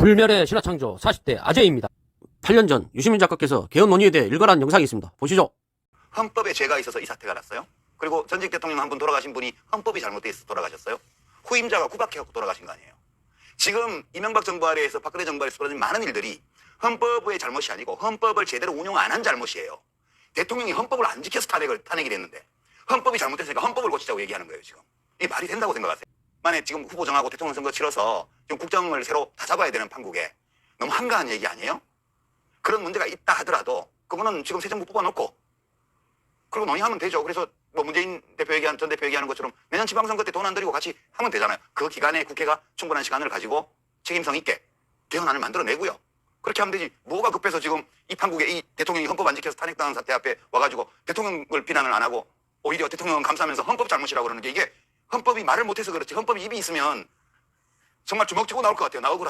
불멸의 신화창조 40대 아재입니다. 8년 전 유시민 작가께서 개헌 논의에 대해 일관한 영상이 있습니다. 보시죠. 헌법에 죄가 있어서 이 사태가 났어요. 그리고 전직 대통령 한 분 돌아가신 분이 헌법이 잘못돼 있어서 돌아가셨어요. 후임자가 구박해갖고 돌아가신 거 아니에요. 지금 이명박 정부 아래에서 박근혜 정부 아래에서 벌어진 많은 일들이 헌법의 잘못이 아니고 헌법을 제대로 운용 안한 잘못이에요. 대통령이 헌법을 안 지켜서 탄핵을 탄핵이 됐는데 헌법이 잘못됐으니까 헌법을 고치자고 얘기하는 거예요 지금. 이게 말이 된다고 생각하세요? 만에 지금 후보 정하고 대통령 선거 치러서 지금 국정을 새로 다 잡아야 되는 판국에 너무 한가한 얘기 아니에요? 그런 문제가 있다 하더라도 그거는 지금 새 정부 뽑아놓고 그리고 논의하면 되죠. 그래서 뭐 문재인 대표 얘기하는 전 대표 얘기하는 것처럼 내년 지방선거 때 돈 안 들이고 같이 하면 되잖아요. 그 기간에 국회가 충분한 시간을 가지고 책임성 있게 개헌안을 만들어내고요. 그렇게 하면 되지. 뭐가 급해서 지금 이 판국에 이 대통령이 헌법 안 지켜서 탄핵당한 사태 앞에 와가지고 대통령을 비난을 안 하고 오히려 대통령은 감싸면서 헌법 잘못이라고 그러는 게 이게 헌법이 말을 못해서 그렇지 헌법이 입이 있으면 정말 주먹 쥐고 나올 것 같아요. 나 억울하